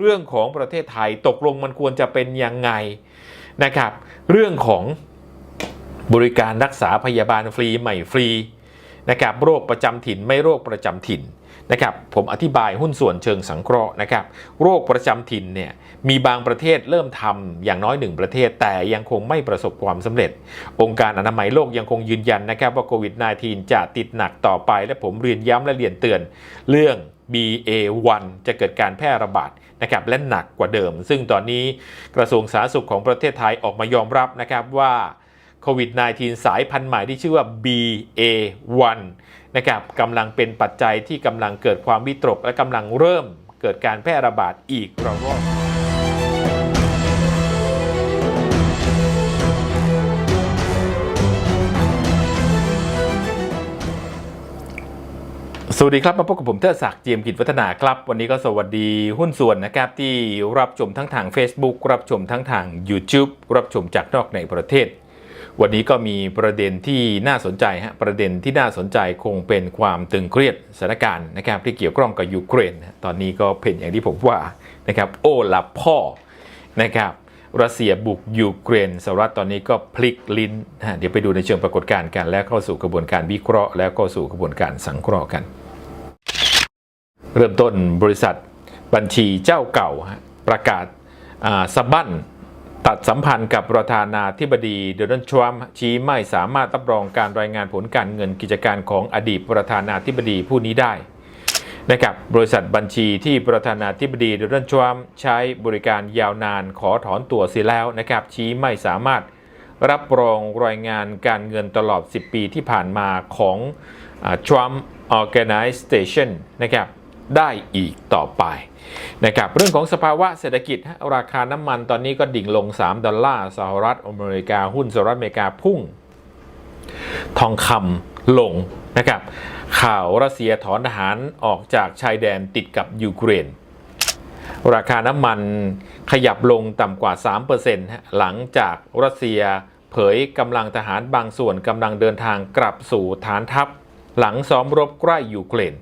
เรื่องของประเทศไทยตกลงมันควรจะเป็นยังไงนะครับ เรื่องของบริการรักษาพยาบาลฟรีใหม่ฟรีนะครับโรคประจำถิ่นไม่โรคประจำถิ่นนะครับผมอธิบายหุ้นส่วนเชิงสังเคราะห์นะครับโรคประจำถิ่นเนี่ยมีบางประเทศเริ่มทำอย่างน้อยหนึ่งประเทศ แต่ยังคงไม่ประสบความสำเร็จ องค์การอนามัยโลกยังคงยืนยันนะครับว่าโควิด -19 จะติดหนักต่อไป และผมเรียนย้ำและเรียนเตือนเรื่อง BA1 จะเกิดการแพร่ระบาด นะครับและหนักกว่าเดิม ซึ่งตอนนี้กระทรวงสาธารณสุขของประเทศไทยออกมายอมรับนะครับว่าโควิด -19 สายพันธุ์ใหม่ที่ชื่อว่า BA1 นะครับกำลังเป็นปัจจัยที่กำลังเกิดความวิตก และกำลังเริ่มเกิดการแพร่ระบาดอีกระลอก สวัสดีครับ มาพบกับผมเทอศักดิ์เจียมกิจวัฒนาครับ วันนี้ก็สวัสดีหุ้นส่วนนะครับ ที่รับชมทั้งทาง Facebook รับชมทั้งทาง YouTube รับชมจากนอกในประเทศ วันนี้ก็มีประเด็นที่น่าสนใจฮะประเด็นที่น่าสนใจคงเป็นความตึงเครียดสถานการณ์นะครับที่เกี่ยวข้องกับยูเครน ตอนนี้ก็เป็นอย่างที่ผมว่านะครับโอ้ลับพ่อนะครับรัสเซียบุกยูเครนสหรัฐตอนนี้ก็พลิกลิ้นนะเดี๋ยวไปดูในเชิงปรากฏการณ์กัน แล้วเข้าสู่กระบวนการวิเคราะห์ แล้วก็สู่กระบวนการสังเคราะห์กัน เริ่มต้นบริษัทบัญชีเจ้าเก่าประกาศสบั้นตัดสัมพันธ์กับประธานาธิบดีโดนัลด์ทรัมป์ชี้ไม่สามารถรับรองการรายงานผลการเงินกิจการของอดีตประธานาธิบดีผู้นี้ได้นะครับบริษัทบัญชีที่ประธานาธิบดีโดนัลด์ทรัมป์ใช้บริการยาวนานขอถอนตัวเสียแล้วนะครับ ชี้ไม่สามารถรับรองรายงานการเงินตลอด 10 ปีที่ผ่านมาของอ่า Trump Organization นะครับ ได้อีกต่อไปนะครับเรื่องของสภาวะเศรษฐกิจราคาน้ำมันตอนนี้ก็ดิ่งลง 3 ดอลลาร์สหรัฐอเมริกาหุ้นสหรัฐอเมริกาพุ่ง ทองคำลงนะครับข่าวรัสเซียถอนทหารออกจากชายแดนติดกับยูเครน ราคาน้ำมันขยับลงต่ำกว่า 3%หลังจากรัสเซียเผยกำลังทหารบางส่วนกำลังเดินทางกลับสู่ฐานทัพ หลังซ้อมรบใกล้ยูเครน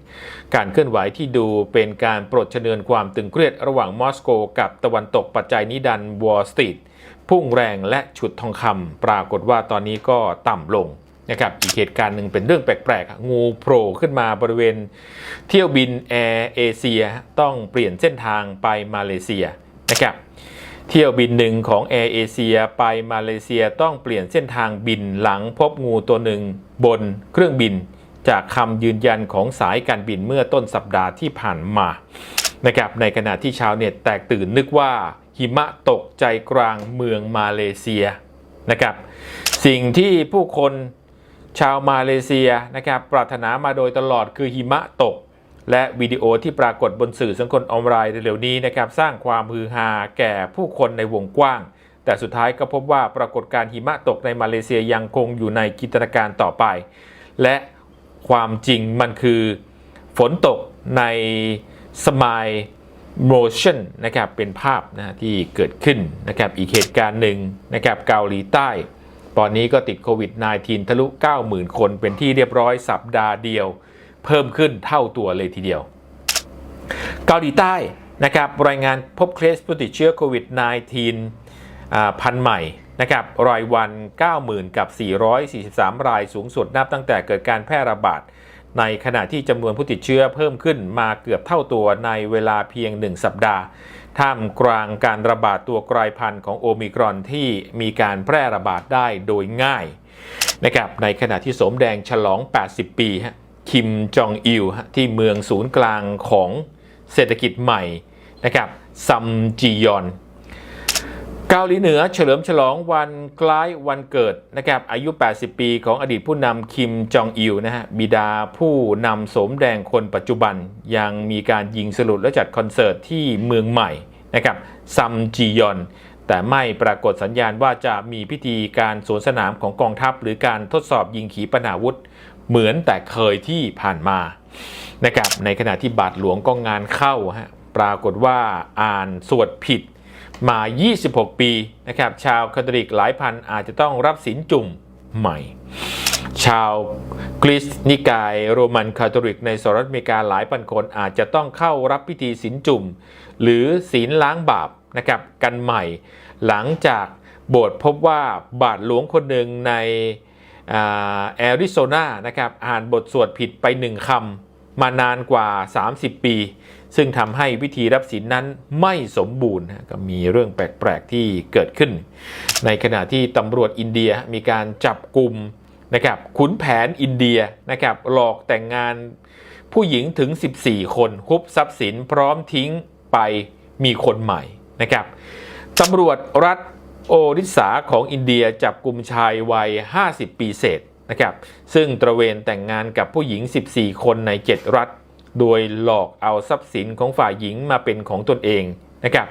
การเคลื่อนไหวที่ดูเป็นการปลดชนวนความตึงเครียดระหว่างมอสโกกับตะวันตกปัจจัยนิดันวอลสตรีทพุ่งแรงและฉุดทองคำปรากฏว่าตอนนี้ก็ต่ำลงนะครับอีกเหตุการณ์หนึ่งเป็นเรื่องแปลกๆ งูโผล่ขึ้นมาบริเวณ เที่ยวบินแอร์เอเชียต้องเปลี่ยนเส้นทางไปมาเลเซียนะครับเที่ยวบินหนึ่งของแอร์เอเชียไปมาเลเซียต้องเปลี่ยนเส้นทางบินหลังพบงูตัวหนึ่งบนเครื่องบิน จากคำยืนยันของสายการบินเมื่อต้นสัปดาห์ที่ผ่านมานะครับในขณะที่ชาวเน็ตแตกตื่นนึกว่าหิมะตกใจกลางเมืองมาเลเซียนะครับสิ่งที่ผู้คนชาวมาเลเซียนะครับปรารถนามาโดยตลอดคือหิมะตก และวิดีโอที่ปรากฏบนสื่อสังคมออนไลน์เร็วๆนี้นะครับสร้างความฮือฮาแก่ผู้คนในวงกว้าง แต่สุดท้ายก็พบว่าปรากฏการหิมะตกในมาเลเซียยังคงอยู่ในจินตนาการต่อไป และ ความจริงมันคือฝนตกในสมายโมชั่นนะครับเป็นภาพนะที่เกิดขึ้นนะครับอีกเหตุการณ์หนึ่งนะครับเกาหลีใต้ ตอนนี้ก็ติดโควิด -19 ทะลุ 90,000 คนเป็นที่เรียบร้อยสัปดาห์เดียว เพิ่มขึ้นเท่าตัวเลยทีเดียว เกาหลีใต้นะครับรายงานพบเคสผู้ติดเชื้อโควิด -19 พันใหม่ นะครับรายวัน 90,000 กับ 443 รายสูงสุดนับตั้งแต่เกิดการแพร่ระบาด ในขณะที่จำนวนผู้ติดเชื้อเพิ่มขึ้นมาเกือบเท่าตัวในเวลาเพียง 1 สัปดาห์ ท่ามกลางการระบาดตัวกลายพันธุ์ของโอมิครอนที่มีการแพร่ระบาดได้โดยง่ายนะครับในขณะที่สมแดงฉลอง 80 ปีฮะคิมจองอิลที่เมืองศูนย์กลางของเศรษฐกิจใหม่นะครับซัมจียอน เกาหลีเหนือเฉลิมฉลองวันคล้ายวันเกิดนะครับอายุ 80 ปีของอดีตผู้นำคิมจองอิลนะฮะบิดาผู้นำสมแดงคนปัจจุบันยังมีการยิงสลุดและจัดคอนเสิร์ตที่เมืองใหม่นะครับซัมจียอน แต่ไม่ปรากฏสัญญาณว่าจะมีพิธีการสวนสนามของกองทัพ หรือการทดสอบยิงขีปนาวุธ เหมือนแต่เคยที่ผ่านมานะครับในขณะที่บาทหลวงก็งานเข้าฮะปรากฏว่าอ่านสวดผิด มา 26 ปีนะครับชาวคาทอลิกหลายพันอาจจะต้องรับศีลจุ่มใหม่ ชาวกรีซนิกายโรมันคาทอลิกในสหรัฐอเมริกาหลายพันคนอาจจะต้องเข้ารับพิธีศีลจุ่ม หรือศีลล้างบาปนะครับกันใหม่ หลังจากโบสถ์พบว่าบาทหลวงคนหนึ่งในแอริโซนานะครับอ่านบทสวดผิดไปหนึ่งคำมานานกว่า 30 ปี ซึ่งทำให้พิธีรับศีลนั้นไม่สมบูรณ์ก็มีเรื่องแปลกๆที่เกิดขึ้น ในขณะที่ตำรวจอินเดียมีการจับกลุ่มนะครับขุนแผนอินเดียนะครับหลอกแต่งงานผู้หญิงถึง 14 คนคุบทรัพย์สินพร้อมทิ้งไปมีคนใหม่นะครับตำรวจรัฐโอริสาของอินเดียจับกลุ่มชายวัย 50 ปีเศษนะครับซึ่งตระเวนแต่งงานกับผู้หญิง 14 คนใน 7 รัฐ โดยหลอกเอาทรัพย์สินของฝ่ายหญิงมาเป็นของตนเองนะครับ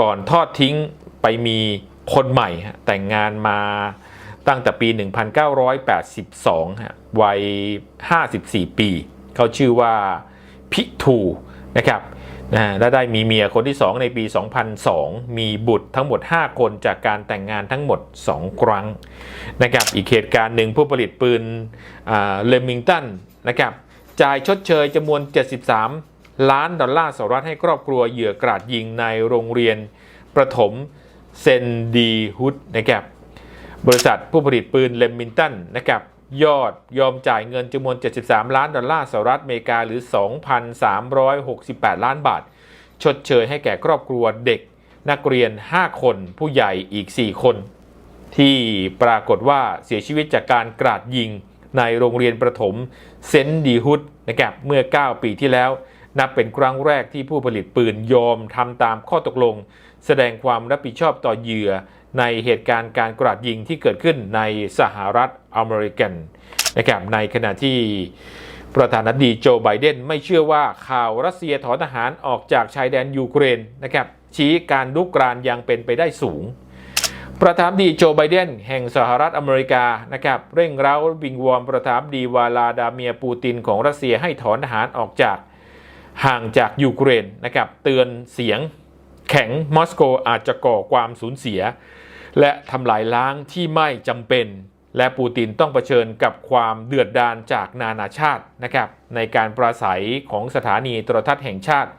ก่อนทอดทิ้งไปมีคนใหม่แต่งงานมาตั้งแต่ปี 1982 วัย 54 ปี เขาชื่อว่าพิทูนะครับนะและได้มีเมียคนที่ 2 ในปี 2002 มีบุตรทั้งหมด 5 คนจากการแต่งงานทั้งหมด 2 ครั้งนะครับ อีกเหตุการณ์หนึ่งผู้ผลิตปืนเลมิงตันนะครับ จ่ายชดเชยจำนวน 73 ล้านดอลลาร์สหรัฐให้ครอบครัวเหยื่อกราดยิงในโรงเรียนประถมเซนดีฮุดนะครับบริษัทผู้ผลิตปืนเลมิงตันนะครับยอดยอมจ่ายเงินจำนวน 73 ล้านดอลลาร์สหรัฐอเมริกาหรือ 2,368 ล้านบาท ชดเชยให้แก่ครอบครัวเด็กนักเรียน 5 คน ผู้ใหญ่อีก 4 คน ที่ปรากฏว่าเสียชีวิตจากการกราดยิง ในโรงเรียนประถมเซนดีฮุดนะครับเมื่อ 9 ปีที่แล้ว นับเป็นครั้งแรกที่ผู้ผลิตปืนยอมทำตามข้อตกลง แสดงความรับผิดชอบต่อเหยื่อ ในเหตุการณ์การกราดยิงที่เกิดขึ้นในสหรัฐอเมริกันนะครับในขณะที่ประธานาธิบดีโจไบเดนไม่เชื่อว่าข่าวรัสเซียถอนทหารออกจากชายแดนยูเครนนะครับชี้การลุกรานยังเป็นไปได้สูง ประธานดีโจไบเดนแห่งสหรัฐอเมริกานะครับเร่งเร้าวิงวอนประธานดีวาลาดาเมียปูตินของรัสเซียให้ถอนทหารออกจากห่างจากยูเครนนะครับเตือนเสียงแข็งมอสโกอาจจะก่อความสูญเสีย และทำลายล้างที่ไม่จำเป็น และปูตินต้องเผชิญกับความเดือดดาลจากนานาชาตินะครับในการปราศัยของสถานีโทรทัศน์แห่งชาติ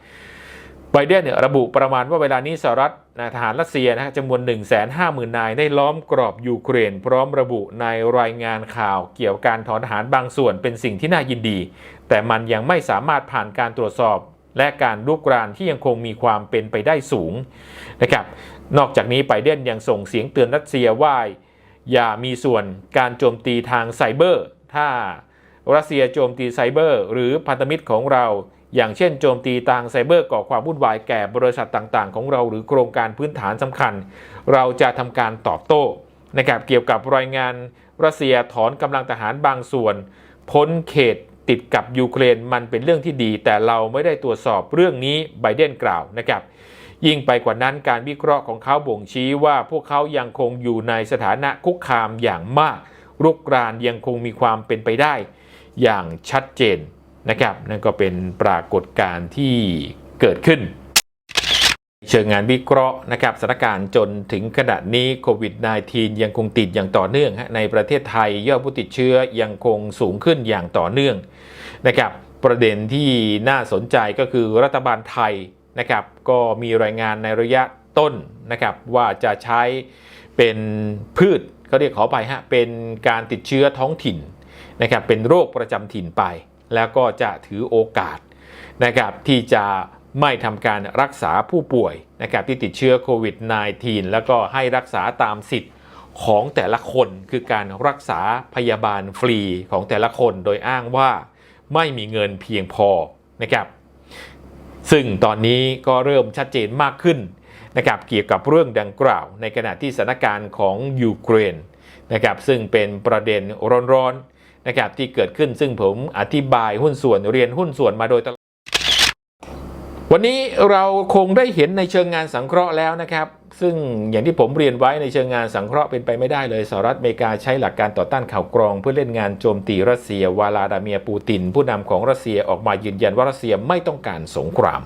ไบเดนเนี่ยระบุประมาณว่าเวลานี้สหรัฐทหารรัสเซียนะจำนวน 1 5 0 0 0 0 นายได้ล้อมกรอบยูเครน พร้อมระบุในรายงานข่าวเกี่ยวกับการถอนทหารบางส่วนเป็นสิ่งที่น่ายินดี แต่มันยังไม่สามารถผ่านการตรวจสอบ และการลุกรานที่ยังคงมีความเป็นไปได้สูงนะครับนอกจากนี้ไบเดนยังส่งเสียงเตือนรัสเซียว่าอย่ามีส่วนการโจมตีทางไซเบอร์ ถ้ารัสเซียโจมตีไซเบอร์ หรือพันธมิตรของเรา อย่างเช่นโจมตีทางไซเบอร์ก่อความวุ่นวายแก่บริษัทต่างๆ ของเราหรือโครงการพื้นฐานสำคัญ เราจะทำการตอบโต้นะครับเกี่ยวกับรายงานรัสเซียถอนกำลังทหารบางส่วน พ้นเขตติดกับยูเครนมันเป็นเรื่องที่ดี แต่เราไม่ได้ตรวจสอบเรื่องนี้ไบเดนกล่าวนะครับยิ่งไปกว่านั้นการวิเคราะห์ของเขาบ่งชี้ว่าพวกเขายังคงอยู่ในสถานะคุกคามอย่างมากรุกรานยังคงมีความเป็นไปได้ อย่างชัดเจน นะครับนั่นก็เป็นปรากฏการณ์ที่เกิดขึ้น เชิงงานวิเคราะห์นะครับสถานการณ์จนถึงขณะนี้โควิด -19 ยังคงติดอย่างต่อเนื่อง ในประเทศไทยยอดผู้ติดเชื้อยังคงสูงขึ้นอย่างต่อเนื่องนะครับประเด็นที่น่าสนใจก็คือรัฐบาลไทยนะครับก็มีรายงานในระยะต้นนะครับว่าจะใช้เป็นพืชเขาเรียกขอไปฮะเป็นการติดเชื้อท้องถิ่นนะครับเป็นโรคประจำถิ่นไป แล้วก็จะถือโอกาสนะครับที่จะไม่ทำการรักษาผู้ป่วยนะครับที่ติดเชื้อโควิด -19 แล้วก็ให้รักษาตามสิทธิ์ของแต่ละคนคือการรักษาพยาบาลฟรีของแต่ละคนโดยอ้างว่าไม่มีเงินเพียงพอนะครับซึ่งตอนนี้ก็เริ่มชัดเจนมากขึ้นนะครับเกี่ยวกับเรื่องดังกล่าว ในขณะที่สถานการณ์ของยูเครนนะครับซึ่งเป็นประเด็นร้อนๆ นะครับที่เกิดขึ้นซึ่งผมอธิบายหุ้นส่วนเรียนหุ้นส่วนมาโดยตลอดวันนี้เราคงได้เห็นในเชิงงานสังเคราะห์แล้วนะครับ ซึ่งอย่างที่ผมเรียนไว้ในเชิงงานสังเคราะห์เป็นไปไม่ได้เลยสหรัฐอเมริกาใช้หลักการต่อต้านข่าวกรอง เพื่อเล่นงานโจมตีรัสเซียวาลาดาเมียปูติน ผู้นำของรัสเซียออกมายืนยันว่ารัสเซียไม่ต้องการสงคราม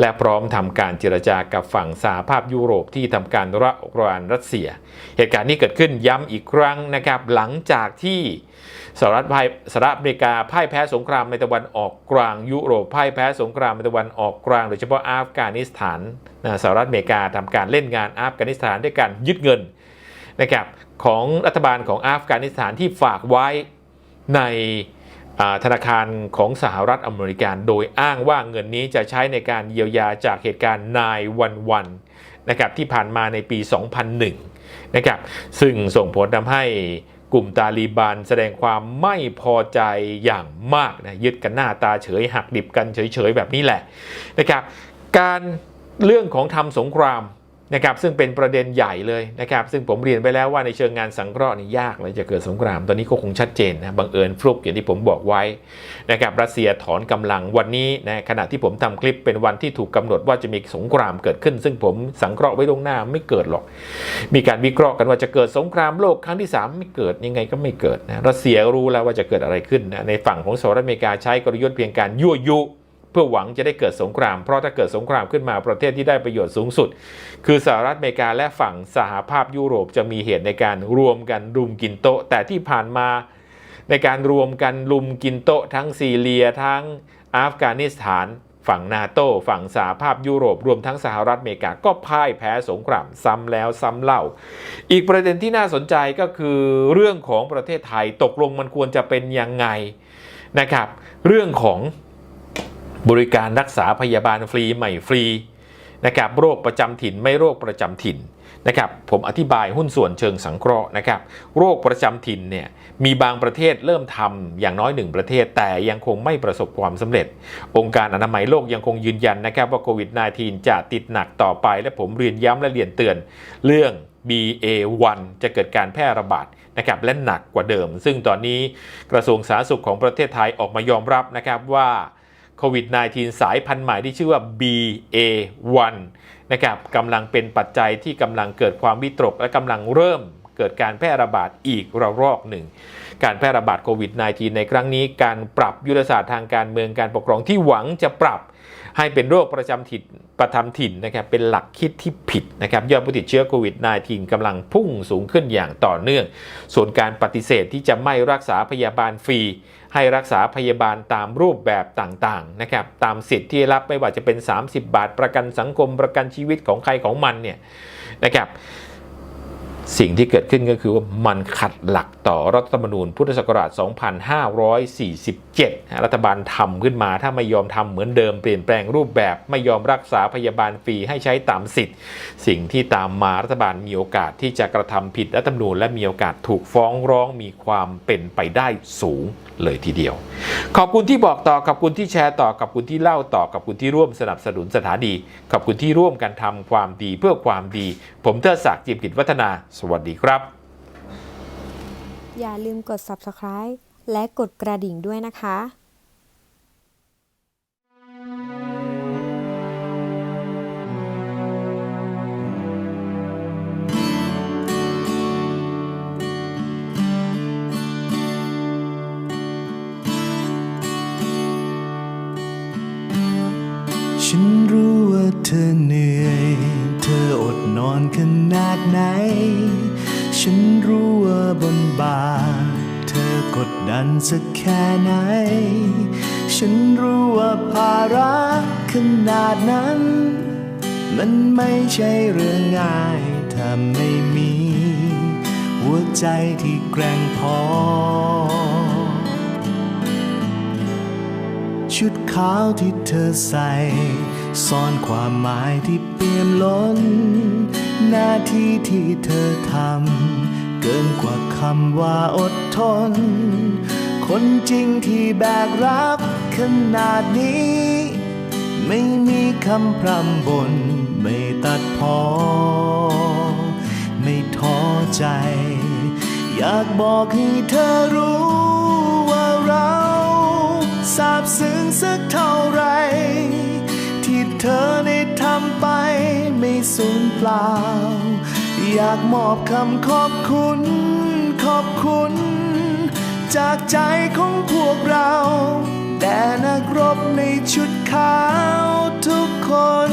และพร้อมทำการเจรจากับฝั่งสหภาพยุโรปที่ทำการระรานรัสเซีย เหตุการณ์นี้เกิดขึ้นย้ำอีกครั้งนะครับหลังจากที่สหรัฐพ่ายสหรัฐอเมริกาพ่ายแพ้สงครามในตะวันออกกลางยุโรปพ่ายแพ้สงครามในตะวันออกกลางโดยเฉพาะอัฟกานิสถาน สหรัฐอเมริกาทำการเล่นงานอัฟกานิสถานด้วยการยึดเงินนะครับของรัฐบาลของอัฟกานิสถานที่ฝากไว้ในธนาคารของสหรัฐอเมริกาโดยอ้างว่าเงินนี้จะใช้ในการเยียวยาจากเหตุการณ์นายวันวันนะครับที่ผ่านมาในปี 2001นะครับซึ่งส่งผลทำให้กลุ่มตาลีบันแสดงความไม่พอใจอย่างมากนะยึดกันหน้าตาเฉยหักดิบกันเฉยๆแบบนี้แหละนะครับการ เรื่องของทำสงครามนะครับซึ่งเป็นประเด็นใหญ่เลยนะครับซึ่งผมเรียนไปแล้วว่าในเชิงงานสังเคราะห์นี่ยากเลยจะเกิดสงคราม ตอนนี้ก็คงชัดเจนนะบังเอิญฟลุกอย่างที่ผมบอกไว้นะครับรัสเซียถอนกำลังวันนี้นะขณะที่ผมทำคลิปเป็นวันที่ถูกกำหนดว่าจะมีสงครามเกิดขึ้น ซึ่งผมสังเคราะห์ไว้ล่วงหน้าไม่เกิดหรอก มีการวิเคราะห์กันว่าจะเกิดสงครามโลกครั้งที่ 3 ไม่เกิดยังไงก็ไม่เกิดนะรัสเซียรู้แล้วว่าจะเกิดอะไรขึ้นนะในฝั่งของสหรัฐอเมริกาใช้กลยุทธ์เพียงการยั่วยุ เพื่อหวังจะได้เกิดสงคราม เพราะถ้าเกิดสงครามขึ้นมาประเทศที่ได้ประโยชน์สูงสุด คือสหรัฐอเมริกาและฝั่งสหภาพยุโรปจะมีเหตุในการรวมกันรุมกินโต๊ะ แต่ที่ผ่านมาในการรวมกันรุมกินโต๊ะ ทั้งซีเรียทั้งอัฟกานิสถาน ฝั่งนาโตฝั่งสหภาพยุโรปรวมทั้งสหรัฐอเมริกาก็พ่ายแพ้สงครามซ้ำแล้วซ้ำเล่า อีกประเด็นที่น่าสนใจก็คือเรื่องของประเทศไทยตกลงมันควรจะเป็นยังไงนะครับ เรื่องของ บริการรักษาพยาบาลฟรีใหม่ฟรีนะครับโรคประจำถิ่นไม่โรคประจำถิ่นนะครับผมอธิบายหุ้นส่วนเชิงสังเคราะห์นะครับโรคประจำถิ่นเนี่ยมีบางประเทศเริ่มทำอย่างน้อยหนึ่งประเทศ แต่ยังคงไม่ประสบความสำเร็จ องค์การอนามัยโลกยังคงยืนยันนะครับว่าโควิด -19 จะติดหนักต่อไป และผมเรียนย้ำและเรียนเตือนเรื่อง BA1 จะเกิดการแพร่ระบาดนะครับและหนักกว่าเดิม ซึ่งตอนนี้กระทรวงสาธารณสุขของประเทศไทยออกมายอมรับนะครับว่า โควิด -19 สายพันธุ์ใหม่ที่ชื่อว่า BA1 นะครับกำลังเป็นปัจจัยที่กำลังเกิดความวิตก และกำลังเริ่มเกิดการแพร่ระบาดอีกระลอกหนึ่ง การแพร่ระบาดโควิด -19 ในครั้งนี้ การปรับยุทธศาสตร์ทางการเมืองการปกครองที่หวังจะปรับให้เป็นโรคประจำถิ่นประจำถิ่นนะครับเป็นหลักคิดที่ผิดนะครับยอดผู้ติดเชื้อโควิด -19 กำลังพุ่งสูงขึ้นอย่างต่อเนื่อง ส่วนการปฏิเสธที่จะไม่รักษาพยาบาลฟรี ให้รักษาพยาบาลตามรูปแบบต่างๆนะครับตามสิทธิ์ที่รับไม่ว่าจะเป็น 30 บาทประกันสังคมประกันชีวิตของใครของมันเนี่ยนะครับ สิ่งที่เกิดขึ้นก็คือว่ามันขัดหลักต่อรัฐธรรมนูญพุทธศักราช 2547 รัฐบาลทำขึ้นมาถ้าไม่ยอมทำเหมือนเดิมเปลี่ยนแปลงรูปแบบ ไม่ยอมรักษาพยาบาลฟรีให้ใช้ตามสิทธิ์ สิ่งที่ตามมารัฐบาลมีโอกาสที่จะกระทำผิดรัฐธรรมนูญและมีโอกาสถูกฟ้องร้องมีความเป็นไปได้สูงเลยทีเดียว ขอบคุณที่บอกต่อขอบคุณที่แชร์ต่อขอบคุณที่เล่าต่อขอบคุณที่ร่วมสนับสนุนสถานีขอบคุณที่ร่วมกันทำความดีเพื่อความดี ผมเทิดศักดิ์จิมกิจวัฒนาสวัสดีครับ อย่าลืมกด subscribe และกดกระดิ่งด้วยนะคะฉันรู้ว่าเธอเหนื่อยเธอ อดนอนขนาดไหน ฉันรู้ว่าบนบ่าเธอกดดันสักแค่ไหน ฉันรู้ว่าภาระขนาดนั้น มันไม่ใช่เรื่องง่ายถ้าไม่มี หัวใจที่แกร่งพอาว ที่เธอใส่ ซ่อนความหมายที่เปี่ยมล้น หน้าที่ที่เธอทำ เกินกว่าคำว่าอดทน คนจริงที่แบกรับขนาดนี้ ไม่มีคำพร่ำบน ไม่ตัดพอ ไม่ท้อใจ อยากบอกให้เธอรู้ ซาบซึ้งสักเท่าไร ที่เธอได้ทำไปไม่สูญเปล่า อยากมอบคำขอบคุณ ขอบคุณ จากใจของพวกเราแด่นักรบในชุดขาวทุกคน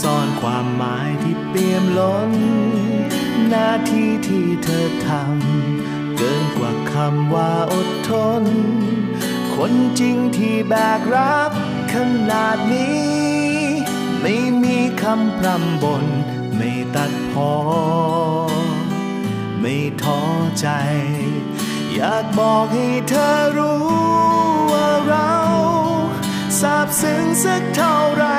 ซ่อนความหมายที่เปี่ยมล้น หน้าที่ที่เธอทำเกินกว่าคำว่าอดทน คนจริงที่แบกรับขนาดนี้ ไม่มีคำพร่ำบน ไม่ตัดพอ ไม่ท้อใจ อยากบอกให้เธอรู้ว่าเราซาบซึ้งสักเท่าไหร่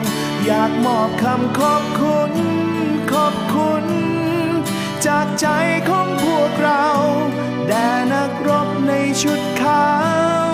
อยากมอบคำขอบคุณ ขอบคุณ จากใจของพวกเรา แด่นักรบในชุดขาว